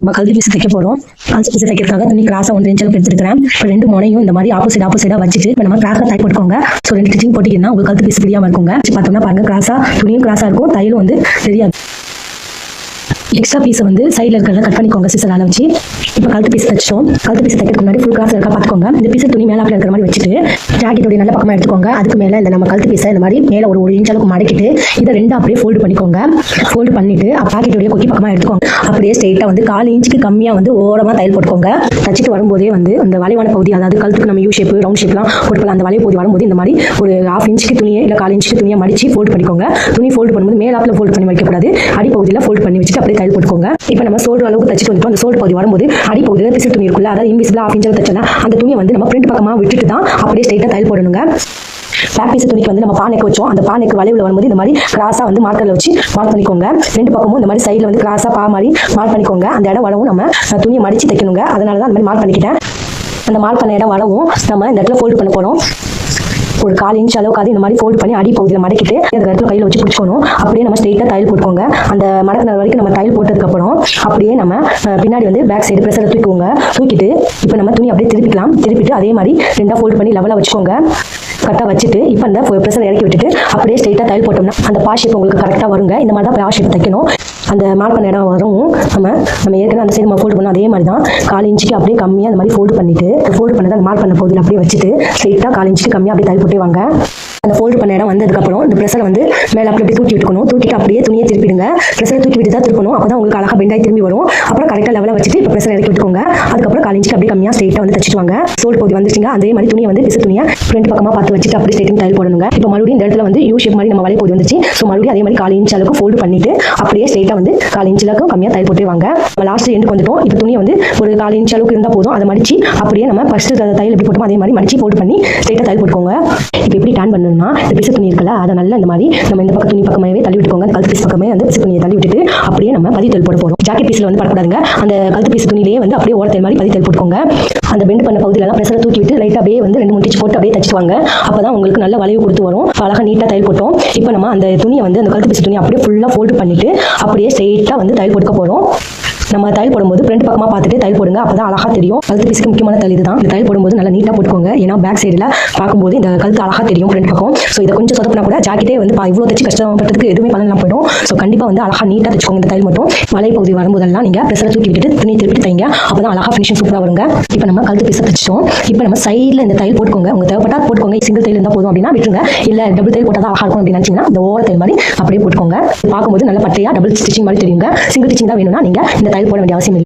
நம்ம கல்வி பீஸ் தைக்க போறோம். கல்வி பீஸ் தைக்கிறதுக்காக துணி கிராஸா ஒன்று இன்ச் எடுத்துருக்கிறேன் இப்போ ரெண்டு முனையும் இந்த மாதிரி ஆப்போசிட் ஆப்போசிட்டா வச்சுட்டு இப்போ நம்ம கிராஸா தை போட்டுக்கோங்க. ஸோ ரெண்டு ஸ்டிச்சிங் போட்டிங்கன்னா உங்களுக்கு கல்வி பீஸ் பிரியாம இருக்குங்க. பார்த்தோம்னா பாருங்க கிராஸா துணியும் கிராஸா இருக்கும். தையலும் வந்து தெரியாது எக்ஸ்ட்ரா பீஸை வந்து சைடில் இருக்கிறத கட் பண்ணிக்கோங்க சிசரால வச்சு. இப்போ கழுத்து பீஸ் தைச்சோம் கழுத்து பீஸ் தைக்கிறதுக்கு முன்னாடி ஃபுல் கிராஸ் இருக்கா பார்த்துக்கோங்க. இந்த பீஸ் துணி மேலே இருக்கிற மாதிரி வச்சுட்டு ஜாக்கெட்டோடைய நல்ல பக்கமாக எடுத்துக்கோங்க. அதுக்கு மேலே இந்த நம்ம கழுத்து பீஸை இந்த மாதிரி மேலே ஒரு ஒரு இன்ச் அளவுக்கு மடக்கிட்டு இதை ரெண்டு அப்படியே ஃபோல்டு பண்ணிக்கோங்க. ஃபோல்டு பண்ணிட்டு பாக்கெட்டோடைய கொக்கி பக்கமாக எடுத்துக்கோங்க. அப்படியே ஸ்ட்ரெயிட்டாக வந்து கால் இன்ச்சுக்கு கம்மியாக வந்து ஓரமாக தையல் போட்டுக்கோங்க. தச்சுட்டு வரும்போதே வந்து அந்த வளைவான பகுதி அதாவது கழுத்துக்கு நம்ம யூ ஷேப் ரவுண்ட் ஷேப்லாம் போட்டுக்கலாம். அந்த வளைவு பகுதி வரும்போது இந்த மாதிரி ஒரு ஹாஃப் இன்ச்சுக்கு துணியை இல்லை கால் இன்ச்சுக்கு துணியை மடிச்சு ஃபோல்டு பண்ணிக்கோங்க. துணி ஃபோல்டு பண்ணும்போது மேலாப்பில் ஃபோல்டு பண்ணி வைக்கக்கூடாது. அடிப்பகுதியில் ஃபோல்டு பண்ணி வச்சுட்டு அப்படியே தையல் போட்டுக்கோங்க இப்போ நம்ம சோல்டு அளவுக்கு தச்சுட்டு வந்துட்டோம் அந்த சோல்டு பகுதி வரும்போது அடிப்பகுதியில் பிசில் துணி இருக்குல்ல அதாவது இன்விசிபிள் அப்படின்னு சொல்லி தச்சோன்னா அந்த துணியை வந்து நம்ம பிரிண்ட் பக்கமாக விட்டுட்டு தான் அப்படியே ஸ்ட்ரைட்டாக தையல் போடணுங்க. பேக் பீஸ் துணிக்கு வந்து நம்ம பானைக்கு வச்சோம். அந்த பானைக்கு வளைவில் வரும்போது இந்த மாதிரி கிராஸாக வந்து மார்க்கரில் வச்சு மார்க் பண்ணிக்கோங்க. ரெண்டு பக்கமும் இந்த மாதிரி சைடில் வந்து கிராஸாக பா மாதிரி மார்க் பண்ணிக்கோங்க. அந்த இடம் வளவும் நம்ம துணியை மடிச்சு தைக்கணுங்க. அதனால தான் அந்த மாதிரி மார்க் பண்ணிக்கிட்டேன். அந்த மார்க் பண்ண இடம் வளவும் நம்ம இந்த இடத்துல ஃபோல்டு பண்ண போகிறோம் ஒரு கால் இன்ச் அளவுக்கு அது இந்த மாதிரி ஃபோல்ட் பண்ணி அடி பகுதியில் மடக்கிட்டு அந்த இடத்துல கையில் வச்சு பிடிச்சிக்கணும். அப்படியே நம்ம ஸ்ட்ரெயிட்டாக தையல் போட்டுக்கோங்க. அந்த மடக்கின வரைக்கும் நம்ம தையல் போட்டதுக்கப்புறம் அப்படியே நம்ம பின்னாடி வந்து பேக் சைடு ப்ரெஷரை தூக்குவோங்க தூக்கிட்டு இப்போ நம்ம துணி அப்படியே திருப்பிக்கலாம். திருப்பிட்டு அதே மாதிரி ரெண்டாக ஃபோல்ட் பண்ணி லெவலாக வச்சுக்கோங்க. கரெக்டாக வச்சுட்டு இப்போ அந்த ப்ரெஷர் இறக்கி விட்டுட்டு அப்படியே ஸ்ட்ரெயிட்டாக தையல் போட்டோம்னா அந்த பா ஷேப் உங்களுக்கு கரெக்டாக வருங்க. இந்த மாதிரி தான் பா ஷேப் தைக்கணும். அந்த மார்க் பண்ண இடம் வரும். நம்ம நம்ம ஏற்கனவே அந்த சைடு நம்ம ஃபோல்டு பண்ணோம். அதே மாதிரி தான் கால் இன்ச்சுக்கு அப்படியே கம்மியாக அந்த மாதிரி ஃபோல்டு பண்ணிட்டு ஃபோல்டு பண்ணதை அந்த மார்க் பண்ண பகுதியில் அப்படியே வச்சுட்டு ஸ்ட்ரைட்டாக கால் இன்ச்சுக்கு கம்மியாக அப்படியே தள்ளி போட்டே வாங்க. அந்த ஃபோல்டு பண்ண இடம் வந்ததுக்கப்புறம் இந்த ப்ரெஷரை வந்து மேலே அப்படி அப்படி தூக்கி விட்டுக்கணும். தூக்கிட்டு அப்படியே துணியை திருப்பிடுங்க. ப்ரெஷரை தூக்கி விட்டு தான் திருப்பணும். அப்போ தான் உங்களுக்கு அழகாக பெண்டாகி திரும்பி வரும். அப்புறம் கரெக்டாக லெவலில் வச்சுட்டு இப்போ ப்ரெஷர் இறக்கி விட்டுக்கோங்க. அதுக்கப்புறம் கால் அப்படியே கம்மியாக ஸ்ட்ரெயிட்டாக வந்து தச்சுட்டு வாங்க சோல் பகுதி வந்துச்சுங்க அதே மாதிரி துணியை வந்து பிசு துணியை ஃப்ரண்ட் பக்கமாக பார்த்து வச்சுட்டு அப்படியே ஸ்ட்ரெயிட்டிங் தையல் போடணுங்க இப்போ மறுபடியும் இந்த இடத்துல வந்து யூ ஷேப் மாதிரி நம்ம வலை பகுதி வந்துச்சு. ஸோ மறுபடியும் அதே மாதிரி கால் இன்ச் அளவுக்கு ஃபோல்டு பண்ணிட்டு அப்படியே ஸ்ட்ரெயிட்டாக வந்து கால் இன்ச் அளவுக்கு கம்மியாக தையல் போட்டு வாங்க நம்ம லாஸ்ட் எண்டு வந்துட்டோம். இப்போ துணியை வந்து ஒரு கால் இன்ச் அளவுக்கு இருந்தால் போதும். அதை மடிச்சு அப்படியே நம்ம ஃபர்ஸ்ட் தையல் எப்படி போட்டோம் அதே மாதிரி மடிச்சு ஃபோல்டு பண்ணி ஸ்ட்ரெயிட்டாக தையல் போட்டுக்கோங்க. இப்போ எப்படி டேன் பண்ணணும்னா இந்த பிசு துணி இருக்கல அதை நல்லா இந்த மாதிரி நம்ம இந்த பக்கம் துணி பக்கமாகவே தள்ளி விட்டுக்கோங்க. அந்த கழுத்து பீஸ் பக்கமே அந்த பிசு துணியை தள்ளி விட்டுட்டு அப்படியே நம்ம பதி தையல் போட போகிறோம் ஜாக்கெட் பீஸில் வந்து படக்கூடாதுங்க. அந்த கழுத்து பீஸ் துணியிலேயே வந்து அப்படியே ஓரத்தில் மாதிரி பதி போட்டுக்கோங்க. அந்த பெண்ட் பண்ண பகுதியிலலாம் ப்ரெஷரை தூக்கி விட்டு லைட்டாக அப்படியே வந்து ரெண்டு மூணு டிச் போட்டு அப்படியே தச்சுவாங்க அப்போ தான் உங்களுக்கு நல்ல வளைவு கொடுத்து வரும். அழகாக நீட்டாக தையல் போட்டோம் இப்போ நம்ம அந்த துணியை வந்து அந்த கழுத்து பீஸ் துணியை அப்படியே ஃபுல்லாக ஃபோல்டு பண்ணிட்டு அப்படியே ஸ்ட்ரெயிட்டாக வந்து தையல் கொடுக்க போகிறோம் நம்ம தையல் போடும்போது ஃப்ரண்ட் பக்கமாக பார்த்துட்டு தையல் போடுங்க. அப்போ தான் அழகாக தெரியும். கழுத்து பீஸுக்கு முக்கியமான தையல் இதுதான். இந்த தையல் போடும்போது நல்லா நீட்டாக போட்டுக்கோங்க. ஏன்னா பேக் சைடில் பார்க்கும்போது இந்த கழுத்து அழகாக தெரியும் ஃப்ரண்ட் பக்கம். ஸோ இதை கொஞ்சம் சொதப்பினா கூட ஜாக்கெட்டே வந்து பா- இவ்வளோ தச்சு கஷ்டப்பட்டதுக்கு எதுவுமே பண்ணலாம் போயிடும் ஸோ கண்டிப்பாக வந்து அழகாக நீட்டாக தச்சுக்கோங்க இந்த தையல் மட்டும். மலை பகுதி வரும்போதெல்லாம் நீங்கள் ப்ரெஷரை தூக்கி விட்டுட்டு துணி திருப்பிட்டு தைங்க. அப்போ தான் அழகாக ஃபினிஷிங் சூப்பராக வருங்க. இப்போ நம்ம கழுத்து பீஸை தச்சிட்டோம். இப்போ நம்ம சைடில் இந்த தையல் போட்டுக்கோங்க. உங்க தேவைப்பட்டா போட்டுக்கோங்க. சிங்கிள் தையல் இருந்தால் போதும் அப்படின்னா விட்டுருங்க. இல்லை டபுள் தையல் போட்டால் தான் அழகாக இருக்கும் அப்படின்னு நினச்சிங்கன்னா இந்த ஓர தையல் மாதிரி அப்படியே போட்டுக்கோங்க. பார்க்கும்போது நல்ல பட்டையாக டபுள் ஸ்டிச்சிங் மாதிரி தெரியுங்க. சிங்கிள் ஸ்டிச்சிங் தான் வேணும்னா நீங்கள் இந்த தையல் போட வேண்டிய அவசியம் இல்லை